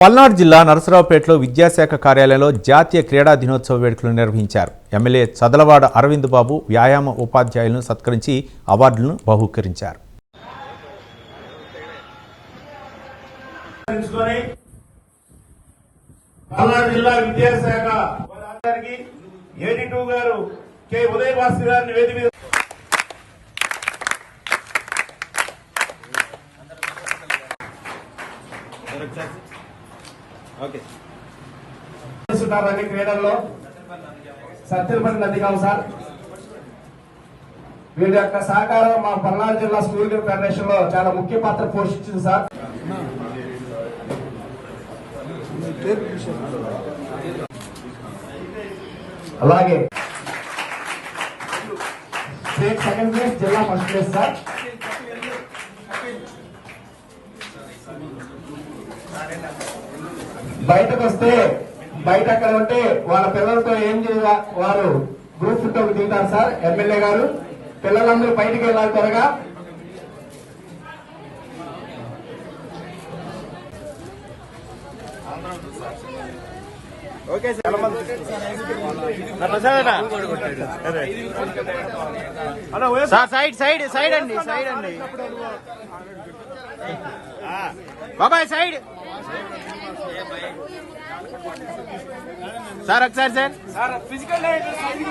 పల్నాడు జిల్లా నరసరావుపేటలో విద్యాశాఖ కార్యాలయంలో జాతీయ క్రీడా దినోత్సవ వేడుకలు నిర్వహించారు. ఎమ్మెల్యే చదలవాడ అరవింద్ బాబు వ్యాయామ ఉపాధ్యాయులను సత్కరించి అవార్డులను బహూకరించారు. తెలుసుకొని పల్నాడు జిల్లా విద్యాశాఖ వారందరికీ ఏడి టూ గారు కె. ఉదయ భాస్కర్ గారిని వేది మీద చేస్తున్నారండి క్రీడల్లో. సత్యపల్లి నది కావు సార్. వీరి యొక్క సహకారం మా పల్నాడు జిల్లా స్కూల్ ఫెడరేషన్లో చాలా ముఖ్య పాత్ర పోషించింది సార్. అలాగే స్టేట్ సెకండ్ ప్లేస్ జిల్లా ఫస్ట్ ప్లేస్ సార్. బయటకు వస్తే బయట అక్కడ ఉంటే వాళ్ళ పిల్లలతో ఏం చేయాల వారు గ్రూప్ దిగుతారు సార్ ఎమ్మెల్యే గారు. పిల్లలందరూ బయటికి వెళ్ళాలి త్వరగా. సార్. సైడ్ సైడ్ సైడ్ అండి సైడ్ అండి. బాబాయ్ సైడ్. సార్ ఒకసారి సార్. సార్ ఫిజికల్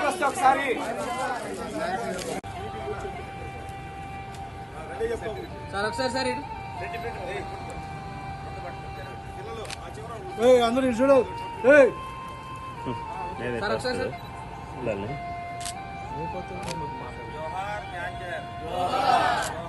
వస్తే ఒకసారి. సార్ ఒకసారి సార్ ఇటు. అందరూ చూడు. సార్ ఒకసారి సార్. జోహార్